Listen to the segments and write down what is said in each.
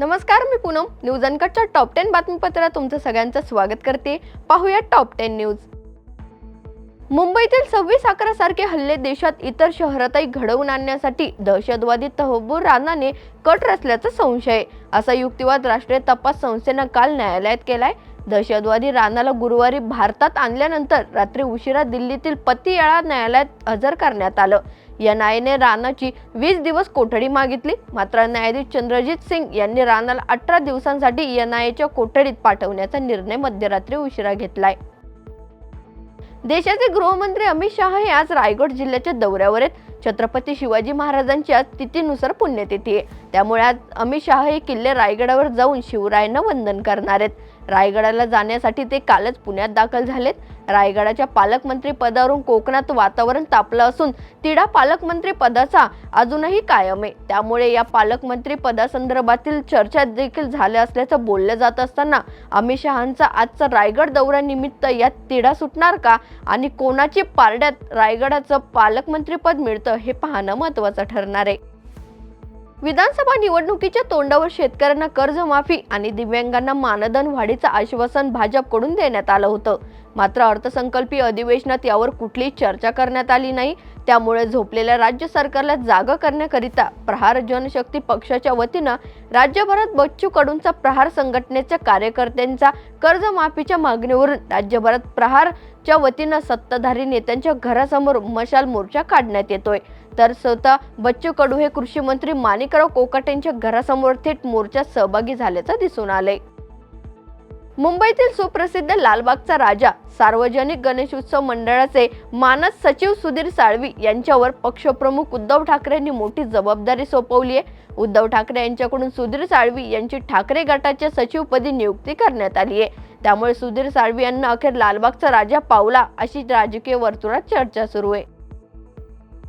नमस्कार मी पूनम. न्यूज अनकटच्या टॉप टेन बातमीपत्रात तुमचं सगळ्यांचं स्वागत करते. पाहूया टॉप टेन न्यूज मुंबईतील सव्वीस अकरा सारखे हल्ले देशात इतर शहरातही घडवून आणण्यासाठी दहशतवादी तहबूर राणाने कट रचल्याचा संशय आहे. असा युक्तिवाद राष्ट्रीय तपास संस्थेनं काल न्यायालयात केलाय. दहशतवादी राणाला गुरुवारी भारतात आणल्यानंतर रात्री उशिरा दिल्लीतील पतियाळा न्यायालयात हजर करण्यात आलं. एनआयने राणाची वीस दिवस कोठडी मागितली. मात्र न्यायाधीश चंद्रजीत सिंग यांनी राणाला अठरा दिवसांसाठी एनआयएच्या कोठडीत पाठवण्याचा निर्णय मध्यरात्री उशिरा घेतलाय. देशाचे गृहमंत्री अमित शहा हे आज रायगड जिल्ह्याच्या दौऱ्यावर आहेत. छत्रपती शिवाजी महाराजांच्या तिथीनुसार पुण्यतिथी आहे. त्यामुळे आज अमित शहा हे किल्ले रायगडावर जाऊन शिवरायांना वंदन करणार आहेत. रायगडाला जाण्यासाठी ते कालच पुण्यात दाखल झालेत. रायगडाच्या पालकमंत्री पदावरून कोकणात वातावरण तापलं असून तिढा पालकमंत्री पदाचा अजूनही कायम आहे. त्यामुळे या पालकमंत्री पदासंदर्भातील चर्चा देखील झाल्या असल्याचं बोललं जात असताना अमित शहांचा आजचा रायगड दौऱ्यानिमित्त यात तिढा सुटणार का आणि कोणाची पारड्यात रायगडाचं पालकमंत्रीपद मिळतं हे पाहणं महत्वाचं ठरणार आहे. विधानसभा निवडणुकीच्या तोंडावर शेतकऱ्यांना कर्जमाफी आणि दिव्यांगांना मानधन वाढीचं आश्वासन भाजपकडून देण्यात आलं होतं. मात्र अर्थसंकल्पीय अधिवेशनात यावर कुठलीच चर्चा करण्यात आली नाही. त्यामुळे झोपलेल्या राज्य सरकारला जाग करण्याकरिता प्रहार जनशक्ती पक्षाच्या वतीनं राज्यभरात बच्चू कडूंचा प्रहार संघटनेच्या कार्यकर्त्यांचा कर्जमाफीच्या मागणीवरून राज्यभरात प्रहारच्या वतीनं सत्ताधारी नेत्यांच्या घरासमोर मशाल मोर्चा काढण्यात येतोय. तर स्वतः बच्चू कडू हे कृषी मंत्री माणिकराव कोकाटेंच्या घरासमोर थेट मोर्चात सहभागी झाल्याचं दिसून आलंय. मुंबईतील सुप्रसिद्ध लालबागचा राजा सार्वजनिक गणेशोत्सव मंडळाचे मानस सचिव सुधीर साळवी यांच्यावर पक्षप्रमुख उद्धव ठाकरेंनी मोठी जबाबदारी सोपवली आहे. उद्धव ठाकरे यांच्याकडून सुधीर साळवी यांची ठाकरे गटाच्या सचिवपदी नियुक्ती करण्यात आली आहे. त्यामुळे सुधीर साळवी यांना अखेर लालबागचा राजा पावला अशी राजकीय वर्तुळात चर्चा सुरू आहे.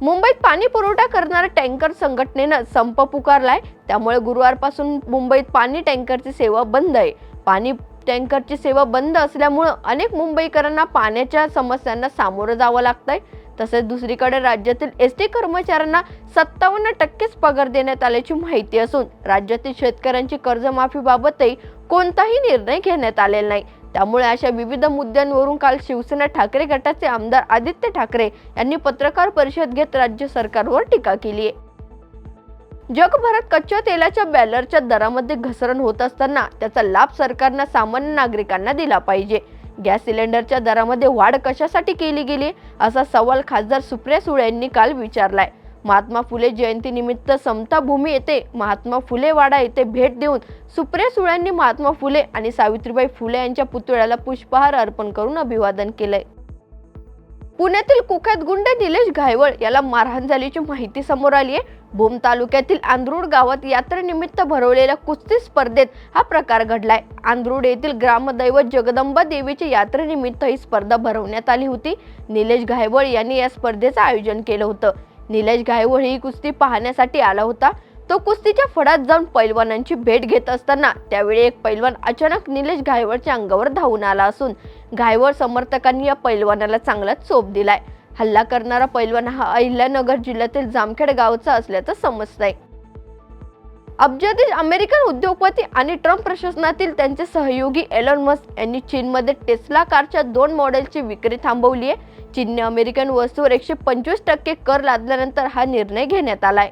मुंबईत पाणी पुरवठा करणाऱ्या टँकर संघटनेनं संप पुकारलाय. त्यामुळे गुरुवारपासून मुंबईत पाणी टँकरची सेवा बंद आहे. पाणी टँकरची सेवा बंद असल्यामुळं अनेक मुंबईकरांना पाण्याच्या समस्यांना सामोरं जावं लागतंय. तसेच दुसरीकडे राज्यातील एस टी कर्मचाऱ्यांना सत्तावन्न टक्केच पगार देण्यात आल्याची माहिती असून राज्यातील शेतकऱ्यांची कर्जमाफीबाबतही कोणताही निर्णय घेण्यात आलेला नाही. त्यामुळे अशा विविध मुद्द्यांवरून काल शिवसेना ठाकरे गटाचे आमदार आदित्य ठाकरे यांनी पत्रकार परिषद घेत राज्य सरकारवर टीका केली आहे जगभरात कच्च्या तेलाच्या बॅलरच्या दरामध्ये घसरण होत असताना त्याचा लाभ सरकारनं सामान्य नागरिकांना दिला पाहिजे. गॅस सिलेंडरच्या दरामध्ये वाढ कशासाठी केली गेली? असा सवाल खासदार सुप्रिया सुळे यांनी काल विचारलाय. महात्मा फुले जयंती निमित्त समता भूमी येथे महात्मा फुले वाडा येथे भेट देऊन सुप्रिया सुळ्यांनी महात्मा फुले आणि सावित्रीबाई फुले यांच्या पुतळ्याला पुष्पहार अर्पण करून अभिवादन केलंय. पुण्यातील कुख्यात गुंड निलेश घायवळ याला मारहाण झाल्याची माहिती समोर आली आहे. भूम तालुक्यातील आंद्रूड गावात यात्रेनिमित्त भरवलेल्या कुस्ती स्पर्धेत हा प्रकार घडलाय. आंद्रूड येथील ग्रामदैवत जगदंबा देवीच्या यात्रेनिमित्त ही स्पर्धा भरवण्यात आली होती. निलेश घायवळ यांनी या स्पर्धेचं आयोजन केलं होतं. निलेश घायवळ ही कुस्ती पाहण्यासाठी आला होता. तो कुस्तीच्या फडात जाऊन पैलवानांची भेट घेत असताना त्यावेळी एक पैलवान अचानक निलेश घायवळच्या अंगावर धावून आला असून घायवळ समर्थकांनी या पैलवानाला चांगलाच चोप दिलाय. हल्ला करणारा पैलवान हा अहिल्यानगर जिल्ह्यातील जामखेड गावचा असल्याचं समजतंय. अब्जातील अमेरिकन उद्योगपती आणि ट्रम्प प्रशासनातील त्यांचे सहयोगी एलॉन मस्क यांनी चीनमध्ये टेस्ला कारच्या दोन मॉडेलची विक्री थांबवली आहे चीनने अमेरिकन वस्तूवर एकशे पंचवीस टक्के कर लादल्यानंतर हा निर्णय घेण्यात आलाय.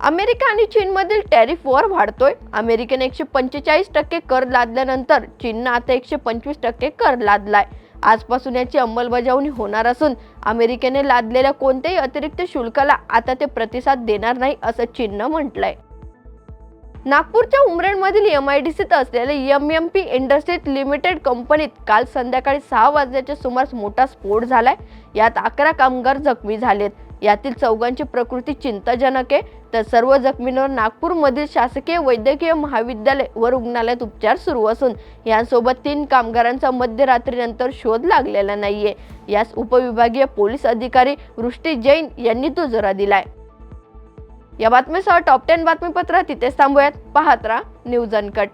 अमेरिका आणि चीनमधील टॅरिफ वॉर वाढतोय. अमेरिकेने एकशे पंचेचाळीस टक्के कर लादल्यानंतर चीननं आता एकशे पंचवीस टक्के कर लादलाय. आजपासून याची अंमलबजावणी होणार असून अमेरिकेने लादलेल्या कोणत्याही अतिरिक्त शुल्काला आता ते प्रतिसाद देणार नाही असं चीननं म्हटलंय. नागपूरच्या उमरेडमधील एम आय डी सीत असलेल्या M M P industries limited कंपनीत काल संध्याकाळी सहा वाजण्याच्या सुमारास मोठा स्फोट झालाय. यात अकरा कामगार जखमी झालेत. यातील चौघांची प्रकृती चिंताजनक आहे. तर सर्व जखमींवर नागपूरमधील शासकीय वैद्यकीय महाविद्यालय व रुग्णालयात उपचार सुरू असून यांसोबत तीन कामगारांचा मध्यरात्रीनंतर शोध लागलेला नाहीये. यास उपविभागीय पोलीस अधिकारी वृष्टी जैन यांनी दुजोरा दिलाय. या बातमीसह टॉप टेन बातमीपत्र तिथेच थांबूयात. पाहत राहा न्यूज अनकट.